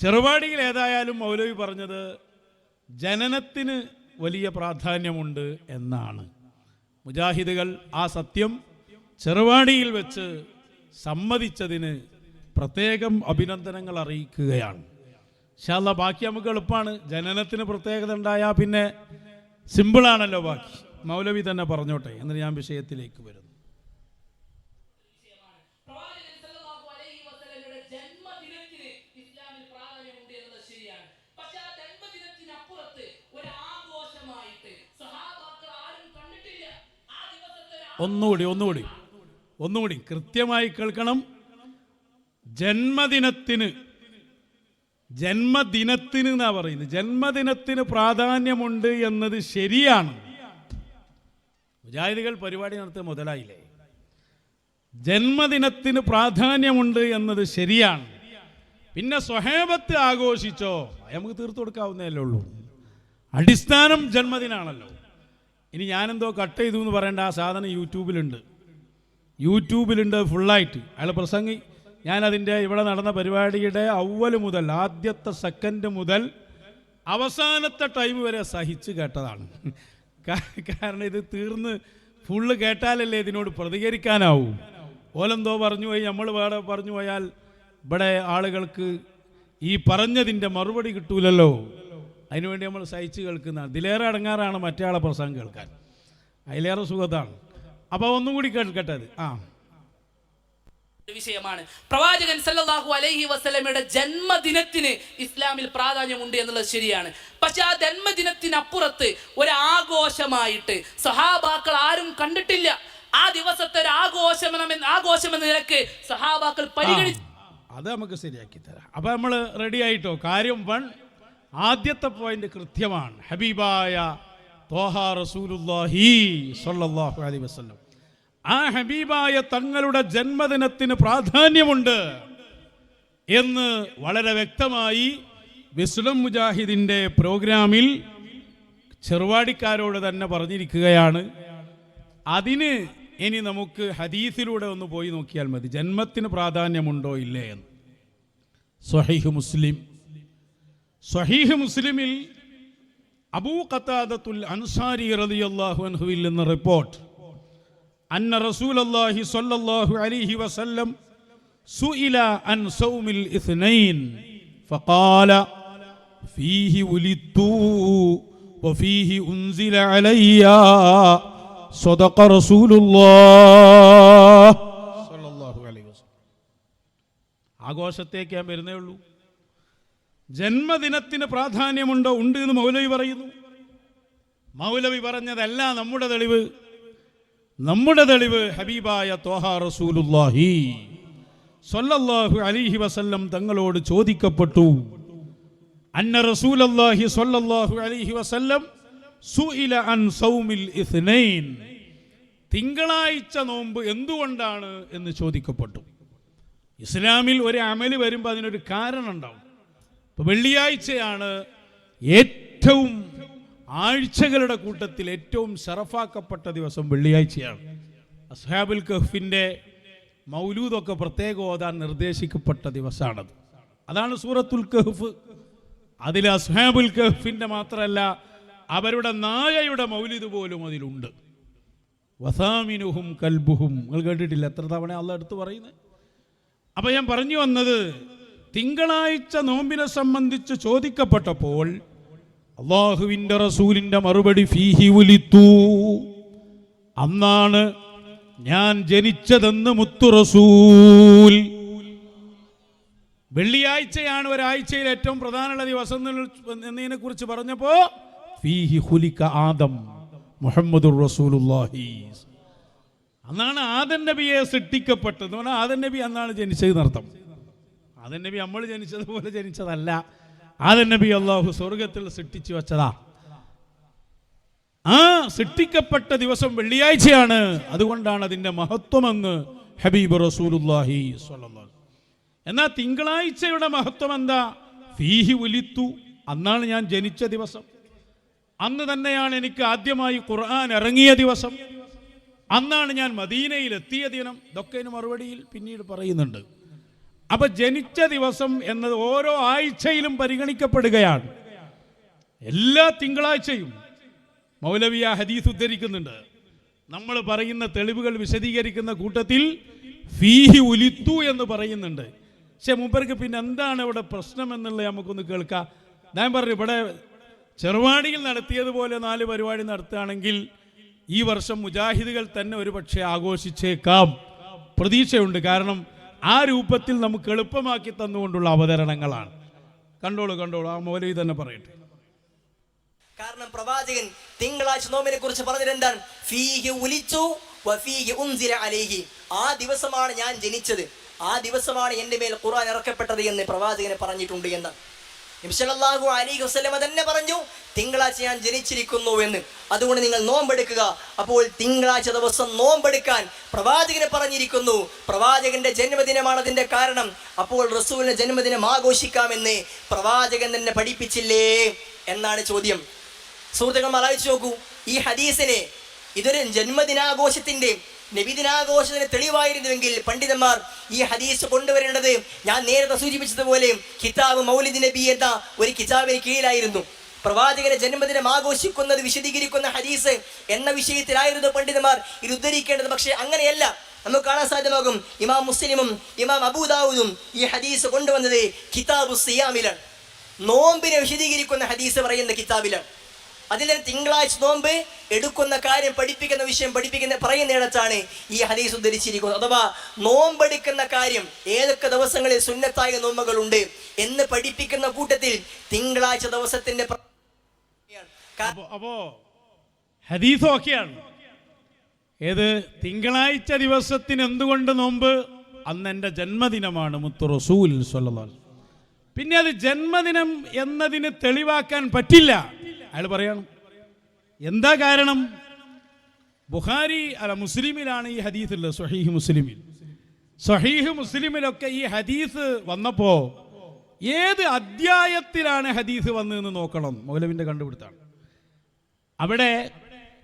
ചെറുപാടിയിൽ ഏതായാലും മൗലവി പറഞ്ഞത് ജനനത്തിന് വലിയ പ്രാധാന്യമുണ്ട് എന്നാണ്. മുജാഹിദുകൾ ആ സത്യം ചെറുവാടിയിൽ വെച്ച് സമ്മതിച്ചതിന് പ്രത്യേകം അഭിനന്ദനങ്ങൾ അറിയിക്കുകയാണ്. ശാല ബാക്കി നമുക്ക് എളുപ്പമാണ് ജനനത്തിന് പ്രത്യേകത ഉണ്ടായാൽ പിന്നെ സിമ്പിളാണല്ലോ ബാക്കി. മൗലവി തന്നെ പറഞ്ഞോട്ടെ എന്നിട്ട് ഞാൻ വിഷയത്തിലേക്ക് വരുന്നു. ഒന്നുകൂടി ഒന്നുകൂടി. ഒന്നുകൂടി. കൃത്യമായി കേൾക്കണം. ജന്മദിനത്തിന് ജന്മദിനത്തിന് എന്നാ പറയുന്നത്? ജന്മദിനത്തിന് പ്രാധാന്യമുണ്ട് എന്നത് ശരിയാണ്. മുജാഹിദികൾ പരിപാടി നടത്തിയ മുതലായില്ലേ? ജന്മദിനത്തിന് പ്രാധാന്യമുണ്ട് എന്നത് ശരിയാണ്. പിന്നെ സ്വഹേബത്ത് ആഘോഷിച്ചോ? നമുക്ക് തീർത്തു കൊടുക്കാവുന്നതല്ലേ ഉള്ളൂ. അടിസ്ഥാനം ജന്മദിനാണല്ലോ. ഇനി ഞാനെന്തോ കട്ട് ചെയ്തു എന്ന് പറയേണ്ട ആ സാധനം യൂട്യൂബിലുണ്ട്. യൂട്യൂബിലുണ്ട് ഫുള്ളായിട്ട്. അയാൾ പ്രസംഗി ഞാനതിന്റെ ഇവിടെ നടന്ന പരിപാടിയുടെ അവൽ മുതൽ ആദ്യത്തെ സെക്കൻഡ് മുതൽ അവസാനത്തെ ടൈം വരെ സഹിച്ച് കേട്ടതാണ്. കാരണം ഇത് തീർന്ന് ഫുള്ള് കേട്ടാലല്ലേ ഇതിനോട് പ്രതികരിക്കാനാവൂ. ഓലെന്തോ പറഞ്ഞു പോയി നമ്മൾ വേറെ പറഞ്ഞു പോയാൽ ഇവിടെ ആളുകൾക്ക് ഈ പറഞ്ഞതിന്റെ മറുപടി കിട്ടൂലല്ലോ. അതിനുവേണ്ടി നമ്മൾ സഹിച്ച് കേൾക്കുന്ന അതിലേറെ അടങ്ങാറാണ് മറ്റേ പ്രസംഗം കേൾക്കാൻ. അതിലേറെ സുഖത്താണ്. അപ്പോൾ ഒന്നും കൂടി കേൾക്കട്ടെ അത് ആ. വിഷയമാണ്. പ്രവാചകൻ സല്ലാഹു അലൈഹി വസ്ലമയുടെ ജന്മദിനത്തിന് ഇസ്ലാമിൽ പ്രാധാന്യമുണ്ട് എന്നുള്ളത് ശരിയാണ്. പക്ഷെ ആ ജന്മദിനത്തിനപ്പുറത്ത് ഒരാഘോഷമായിട്ട് സഹാബാക്കൾ ആരും കണ്ടിട്ടില്ല. ആ ദിവസത്തെ ഒരു ആഘോഷമെന്ന ആഘോഷം എന്ന നിലയ്ക്ക് സഹാബാക്കൾ പരിഗണിച്ചു അത് നമുക്ക് ശരിയാക്കി തരാം. അപ്പൊ നമ്മൾ റെഡി ആയിട്ടോ? കാര്യം വൺ ആദ്യത്തെ പോയിന്റ് കൃത്യമാണ്. ഹബീബായ വസല്ലം. ആ ഹബീബായ തങ്ങളുടെ ജന്മദിനത്തിന് പ്രാധാന്യമുണ്ട് എന്ന് വളരെ വ്യക്തമായി വിസ്ലം മുജാഹിദിന്റെ പ്രോഗ്രാമിൽ ചെറുവാടിക്കാരോട് തന്നെ പറഞ്ഞിരിക്കുകയാണ്. അതിന് ഇനി നമുക്ക് ഹദീസിലൂടെ ഒന്ന് പോയി നോക്കിയാൽ മതി. ജന്മത്തിന് പ്രാധാന്യമുണ്ടോ ഇല്ലേ എന്ന്. സ്വഹീഹ് മുസ്ലിം സ്വഹീഹ് മുസ്ലിമിൽ അബൂ ഖത്താദത്തുൽ അൻസാരി റളിയല്ലാഹു അൻഹുവിൽ നിന്ന് റിപ്പോർട്ട് അന്ന റസൂലല്ലാഹി സ്വല്ലല്ലാഹു അലൈഹി വസല്ലം സുഇല അൻ സൗമിൽ ഇത്നൈൻ ഫഖാല ഫീഹി ഉലിത്തു وفيه أنزل علي صدق رسول الله صلى الله عليه وسلم ആഘോഷത്തേക്ക് ഞാൻ വരുന്നേ ഉള്ളൂ ജന്മദിനത്തിന് പ്രാധാന്യമുണ്ടോ ഉണ്ട് എന്ന് മൗലവി പറയുന്നു. മൗലവി പറഞ്ഞതല്ല നമ്മുടെ തെളിവ്. നമ്മുടെ തെളിവ് ഹബീബായ തോഹ സ്വല്ലല്ലാഹു അലൈഹി വസല്ലം തങ്ങളോട് ചോദിക്കപ്പെട്ടു. അന്ന റസൂലല്ലാഹി അലൈഹി വസല്ലം അൻ സൗമിൽ ഇസ്നൈൻ. തിങ്കളാഴ്ച നോമ്പ് എന്തുകൊണ്ടാണ് എന്ന് ചോദിക്കപ്പെട്ടു. ഇസ്ലാമിൽ ഒരു അമൽ വരുമ്പോൾ അതിനൊരു കാരണം ഉണ്ടാവും. വെള്ളിയാഴ്ചയാണ് ഏറ്റവും ആഴ്ചകളുടെ കൂട്ടത്തിൽ ഏറ്റവും ഷറഫാക്കപ്പെട്ട ദിവസം വെള്ളിയാഴ്ചയാണ്. അസ്ഹാബുൽ കഹ്ഫിന്റെ മൗലൂദൊക്കെ പ്രത്യേകം ഓതാൻ നിർദ്ദേശിക്കപ്പെട്ട ദിവസമാണത്. അതാണ് സൂറത്തുൽ കഹ്ഫ്. അതിൽ അസ്ഹാബുൽ കഹ്ഫിന്റെ മാത്രമല്ല അവരുടെ നായയുടെ മൗലിദ് പോലും അതിലുണ്ട്. വസാമിനുഹും കൽബുഹും. നിങ്ങൾ കേട്ടിട്ടില്ല എത്ര തവണ അള്ള എടുത്ത് പറയുന്നത്? അപ്പൊ ഞാൻ പറഞ്ഞു വന്നത് തിങ്കളാഴ്ച നോമ്പിനെ സംബന്ധിച്ച് ചോദിക്കപ്പെട്ടപ്പോൾ അള്ളാഹുവിന്റെ റസൂലിന്റെ മറുപടി ഫീഹി ഉലിത്തു. അന്നാണ് ഞാൻ ജനിച്ചതെന്ന് മുത്തു റസൂൽ. വെള്ളിയാഴ്ചയാണ് ഒരാഴ്ചയിൽ ഏറ്റവും പ്രധാനമുള്ള ദിവസം എന്നതിനെ കുറിച്ച് പറഞ്ഞപ്പോ ഫീഹി ഹുലിക്ക ആദം മുഹമ്മദുർ അന്നാണ് ആദൻ നബിയെ സൃഷ്ടിക്കപ്പെട്ടത്. ആദൻ നബി അന്നാണ് ജനിച്ചത് എന്നർത്ഥം. ആദൻ നബി നമ്മൾ ജനിച്ചതുപോലെ ജനിച്ചതല്ല. ആദൻ നബി അള്ളാഹു സ്വർഗത്തിൽ സൃഷ്ടിച്ചു വെച്ചതാ. ആ സൃഷ്ടിക്കപ്പെട്ട ദിവസം വെള്ളിയാഴ്ചയാണ്. അതുകൊണ്ടാണ് അതിന്റെ മഹത്വമെന്ന് ഹബീബ് റസൂലുല്ലാഹി എന്നാൽ തിങ്കളാഴ്ചയുടെ മഹത്വം എന്താ? ഫീഹി ഉലിത്തു. അന്നാണ് ഞാൻ ജനിച്ച ദിവസം. അന്ന് തന്നെയാണ് എനിക്ക് ആദ്യമായി ഖുർആൻ ഇറങ്ങിയ ദിവസം. അന്നാണ് ഞാൻ മദീനയിൽ എത്തിയ ദിനം. ഇതൊക്കെ മറുപടിയിൽ പിന്നീട് പറയുന്നുണ്ട്. അപ്പൊ ജനിച്ച ദിവസം എന്നത് ഓരോ ആഴ്ചയിലും പരിഗണിക്കപ്പെടുകയാണ്. എല്ലാ തിങ്കളാഴ്ചയും മൗലവിയ ഹദീസ് ഉദ്ധരിക്കുന്നുണ്ട്. നമ്മൾ പറയുന്ന തെളിവുകൾ വിശദീകരിക്കുന്ന കൂട്ടത്തിൽ ഫീഹി ഉലിത്തു എന്ന് പറയുന്നുണ്ട്. പക്ഷെ മുമ്പർക്ക് പിന്നെ എന്താണ് ഇവിടെ പ്രശ്നം എന്നുള്ളത് നമുക്കൊന്ന് കേൾക്കാം. ഞാൻ പറഞ്ഞു ഇവിടെ ചെറുവാടിയിൽ നടത്തിയതുപോലെ നാല് പരിപാടി നടത്തുകയാണെങ്കിൽ ഈ വർഷം മുജാഹിദുകൾ തന്നെ ഒരു പക്ഷേ ആഘോഷിച്ചേക്കാം. പ്രതീക്ഷയുണ്ട്. കാരണം ആ രൂപത്തിൽ നമുക്ക് എളുപ്പമാക്കി തന്നുകൊണ്ടുള്ള അവതരണങ്ങളാണ്. കണ്ടോളൂ കണ്ടോളൂ. ആ മൗലവി തന്നെ പറയട്ടെ. കാരണം പ്രവാചകൻ തിങ്കളാഴ്ച നോമിനെ കുറിച്ച് പറഞ്ഞിട്ടെന്താണ് ഫീഹി വഫീഹി ആ ദിവസമാണ് ഞാൻ ജനിച്ചത്. ആ ദിവസമാണ് എന്റെ മേൽ ഖുർആൻ ഇറക്കപ്പെട്ടത് എന്ന് പ്രവാചകന് പറഞ്ഞിട്ടുണ്ട് എന്ന് നബിസല്ലാഹു അലൈഹി വസ്ലമ തന്നെ പറഞ്ഞു തിങ്കളാഴ്ച ഞാൻ ജനിച്ചിരിക്കുന്നു എന്ന്. അതുകൊണ്ട് നിങ്ങൾ നോമ്പെടുക്കുക. അപ്പോൾ തിങ്കളാഴ്ച ദിവസം നോമ്പെടുക്കാൻ പ്രവാചകനെ പറഞ്ഞിരിക്കുന്നു. പ്രവാചകന്റെ ജന്മദിനമാണ് അതിന്റെ കാരണം. അപ്പോൾ റസൂലിന്റെ ജന്മദിനം ആഘോഷിക്കാമെന്ന് പ്രവാചകൻ തന്നെ പഠിപ്പിച്ചില്ലേ എന്നാണ് ചോദ്യം. സുഹൃത്തുക്കൾ ആലോചിച്ച് നോക്കൂ. ഈ ഹദീസിനെ ഇതൊരു ജന്മദിനാഘോഷത്തിന്റെ നബിദിനാഘോഷത്തിന് തെളിവായിരുന്നുവെങ്കിൽ പണ്ഡിതന്മാർ ഈ ഹദീസ് കൊണ്ടുവരേണ്ടത് ഞാൻ നേരത്തെ സൂചിപ്പിച്ചതുപോലെ കിതാബ് മൗലിദ് നബി എന്ന ഒരു കിതാബിന് കീഴിലായിരുന്നു. പ്രവാചകന്റെ ജന്മദിനം ആഘോഷിക്കുന്നത് വിശദീകരിക്കുന്ന ഹദീസ് എന്ന വിഷയത്തിലായിരുന്നു പണ്ഡിതന്മാർ ഇത് ഉദ്ധരിക്കേണ്ടത് പക്ഷേ അങ്ങനെയല്ല. നമുക്ക് കാണാൻ സാധ്യമാകും. ഇമാം മുസ്ലിമും ഇമാം അബൂദാവൂദും ഈ ഹദീസ് കൊണ്ടുവന്നത് കിതാബു സിയാമിലാണ്. നോമ്പിനെ വിശദീകരിക്കുന്ന ഹദീസ് പറയുന്ന കിതാബിലാണ്. അതിൽ തിങ്കളാഴ്ച നോമ്പ് എടുക്കുന്ന കാര്യം പഠിപ്പിക്കുന്ന വിഷയം പഠിപ്പിക്കുന്ന പറയുന്നിടത്താണ് ഈ ഹദീസ് ഉദ്ധരിച്ചിരിക്കുന്നത്. അഥവാ നോമ്പെടുക്കുന്ന കാര്യം ഏതൊക്കെ ദിവസങ്ങളിൽ സുന്നത്തായ നോമ്പുകളുണ്ട് എന്ന് പഠിപ്പിക്കുന്ന കൂട്ടത്തിൽ തിങ്കളാഴ്ച ദിവസത്തിന്റെ ഏത് തിങ്കളാഴ്ച ദിവസത്തിന് എന്തുകൊണ്ട് നോമ്പ്? അന്ന് എന്റെ ജന്മദിനമാണ് മുത്തു റസൂൽ പിന്നെ അത് ജന്മദിനം എന്നതിന് തെളിവാക്കാൻ പറ്റില്ല. അയാൾ പറയണം എന്താ കാരണം? ബുഹാരി അല്ല മുസ്ലിമിലാണ് ഈ ഹദീസ് ഉള്ളത് സഹീഹ് മുസ്ലിമിൽ. സഹീഹ് മുസ്ലിമിലൊക്കെ ഈ ഹദീസ് വന്നപ്പോ ഏത് അധ്യായത്തിലാണ് ഹദീസ് വന്നതെന്ന് നോക്കണം മൗലവിന്റെ കണ്ടുപിടുത്താണ്. അവിടെ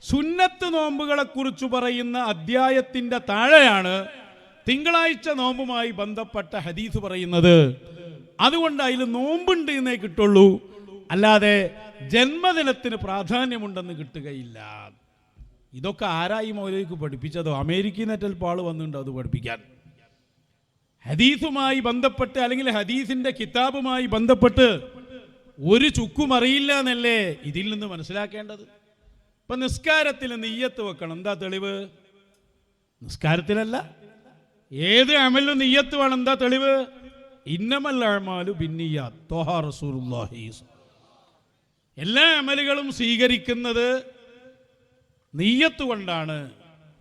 സുന്നത്ത് നോമ്പുകളെ കുറിച്ച് പറയുന്ന അധ്യായത്തിന്റെ താഴെയാണ് തിങ്കളാഴ്ച നോമ്പുമായി ബന്ധപ്പെട്ട ഹദീസ് പറയുന്നത്. അതുകൊണ്ട് അതിൽ നോമ്പുണ്ട് എന്നേ കിട്ടുള്ളൂ. അല്ലാതെ ജന്മദിനത്തിന് പ്രാധാന്യമുണ്ടെന്ന് കിട്ടുകയില്ല. ഇതൊക്കെ ആരായി മൗലവിക്ക് പഠിപ്പിച്ചതോ? അമേരിക്കയിൽ നിന്ന് ചിലപ്പോൾ ആൾ വന്നിട്ടുണ്ടോ അത് പഠിപ്പിക്കാൻ? ഹദീസുമായി ബന്ധപ്പെട്ട് അല്ലെങ്കിൽ ഹദീസിന്റെ കിതാബുമായി ബന്ധപ്പെട്ട് ഒരു ചുക്കും അറിയില്ല എന്നല്ലേ ഇതിൽ നിന്ന് മനസ്സിലാക്കേണ്ടത്? ഇപ്പൊ നിസ്കാരത്തിൽ നെയ്യത്ത് വെക്കണം. എന്താ തെളിവ്? നിസ്കാരത്തിലല്ല. ഏത് അമലും നെയ്യത്ത് വേണം. എന്താ തെളിവ്? ഇന്നമല്ലമാലു ബിന്നിയ തോഹാ റസൂലുള്ളാഹി എല്ലാ അമലുകളും സ്വീകരിക്കുന്നത് നെയ്യത്ത് കൊണ്ടാണ്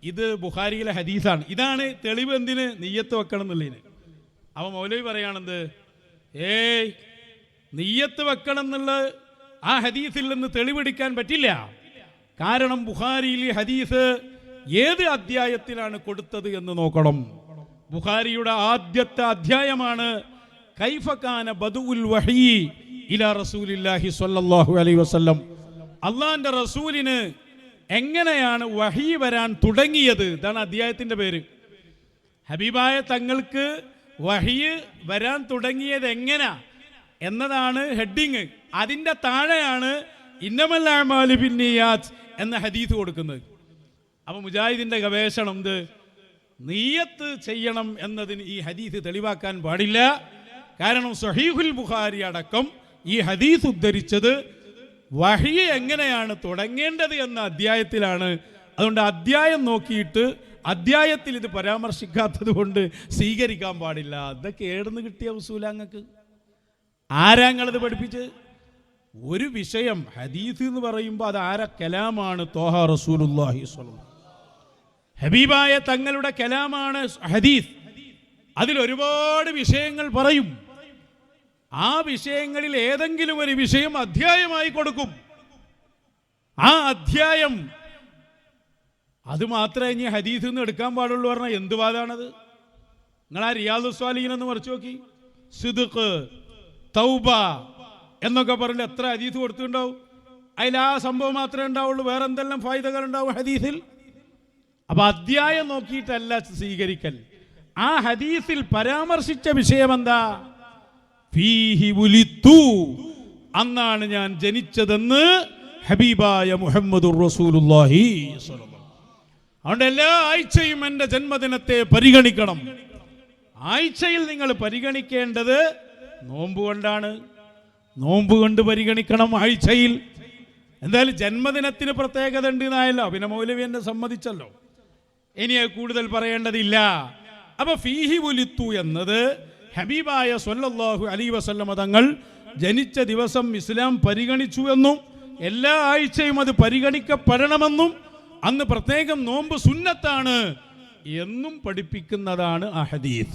ഇത് ബുഹാരിയിലെ ഹദീസാണ്. ഇതാണ് തെളിവ് എന്തിന്? നെയ്യത്ത് വെക്കണം എന്നുള്ളതിന്. അവ മൗലവി പറയാണെന്ത് ഏയ് നെയ്യത്ത് വെക്കണം എന്നുള്ള ആ ഹദീസിൽ നിന്ന് തെളിവെടുക്കാൻ പറ്റില്ല. കാരണം ബുഹാരിയിൽ ഹദീസ് ഏത് അധ്യായത്തിലാണ് കൊടുത്തത് എന്ന് നോക്കണം. ബുഹാരിയുടെ ആദ്യത്തെ അധ്യായമാണ് കൈഫക്കാന ബദുൽ വഹീ ഇലാ സ്വല്ലല്ലാഹു അലൈഹി വസല്ലം. റസൂലിന് എങ്ങനെയാണ് വഹി വരാൻ തുടങ്ങിയത്? ഇതാണ് അധ്യായത്തിന്റെ പേര്. ഹബീബായ തങ്ങൾക്ക് വഹിയ് വരാൻ തുടങ്ങിയത് എങ്ങനെ? എന്നതാണ് ഹെഡിങ്. അതിന്റെ താഴെയാണ് ഇന്നമല്ലാമാലി പിന്നിയാത്ത് എന്ന ഹദീസ് കൊടുക്കുന്നത്. അപ്പൊ മുജാഹിദിന്റെ ഗവേഷണം ഇത് നീയത്ത് ചെയ്യണം എന്നതിന് ഈ ഹദീസ് തെളിവാക്കാൻ പാടില്ല. കാരണം സഹീഹുൽ ബുഖാരി അടക്കം ഈ ഹദീസ് ഉദ്ധരിച്ചത് വഹി എങ്ങനെയാണ് തുടങ്ങേണ്ടത് എന്ന അധ്യായത്തിലാണ്. അതുകൊണ്ട് അധ്യായം നോക്കിയിട്ട് അധ്യായത്തിൽ ഇത് പരാമർശിക്കാത്തത് കൊണ്ട് സ്വീകരിക്കാൻ പാടില്ല. അതൊക്കെ ഏടുന്ന് കിട്ടിയ ഉസൂലങ്ങൾക്ക് ആരാങ്ങളത് പഠിപ്പിച്ച്? ഒരു വിഷയം ഹദീസ് എന്ന് പറയുമ്പോൾ അത് ആര? കലാമാണ് തോഹ റസൂലുല്ലാഹി ഹബീബായ തങ്ങളുടെ കലാമാണ് ഹദീസ്. അതിൽ ഒരുപാട് വിഷയങ്ങൾ പറയും. ആ വിഷയങ്ങളിൽ ഏതെങ്കിലും ഒരു വിഷയം അധ്യായമായി കൊടുക്കും. ആ അധ്യായം. അത് മാത്രമേ ഇനി ഹദീസ് നിന്ന് എടുക്കാൻ പാടുള്ളൂ പറഞ്ഞാൽ എന്ത് വാദാണത്? നിങ്ങൾ ആ റിയാദു സ്വാലീൻ എന്ന് മറിച്ച് നോക്കി. സിദുഖ് തൗബ എന്നൊക്കെ പറഞ്ഞ് എത്ര ഹദീസ് കൊടുത്തിട്ടുണ്ടാവും? അതിൽ ആ സംഭവം മാത്രമേ ഉണ്ടാവുള്ളൂ. വേറെ എന്തെല്ലാം ഫായ്ദകൾ ഉണ്ടാവും ഹദീസിൽ? അപ്പൊ അധ്യായം നോക്കിയിട്ടല്ല സ്വീകരിക്കൽ. ആ ഹദീസിൽ പരാമർശിച്ച വിഷയം എന്താ? ഫീഹി ഉലിത്തു അന്നാണ് ഞാൻ ജനിച്ചതെന്ന് ഹബീബായ മുഹമ്മദ് റസൂലുള്ളാഹി അതുകൊണ്ട് എല്ലാ ആഴ്ചയും എന്റെ ജന്മദിനത്തെ പരിഗണിക്കണം. ആഴ്ചയിൽ നിങ്ങൾ പരിഗണിക്കേണ്ടത് നോമ്പ് കൊണ്ടാണ്. നോമ്പ് കൊണ്ട് പരിഗണിക്കണം ആഴ്ചയിൽ. എന്തായാലും ജന്മദിനത്തിന് പ്രത്യേകത ഉണ്ട് എന്നായല്ലോ. പിന്നെ മൗലവി എന്നെ സമ്മതിച്ചല്ലോ. ഇനി കൂടുതൽ പറയേണ്ടതില്ല. അപ്പൊ ഫീഹി ഉലിത്തു എന്നത് ഹബീബായ സല്ലല്ലാഹു അലി വസല്ലമ തങ്ങൾ ജനിച്ച ദിവസം ഇസ്ലാം പരിഗണിച്ചു എന്നും എല്ലാ ആഴ്ചയും അത് പരിഗണിക്കപ്പെടണമെന്നും അന്ന് പ്രത്യേകം നോമ്പ് സുന്നത്താണ് എന്നും പഠിപ്പിക്കുന്നതാണ് ആ ഹദീസ്.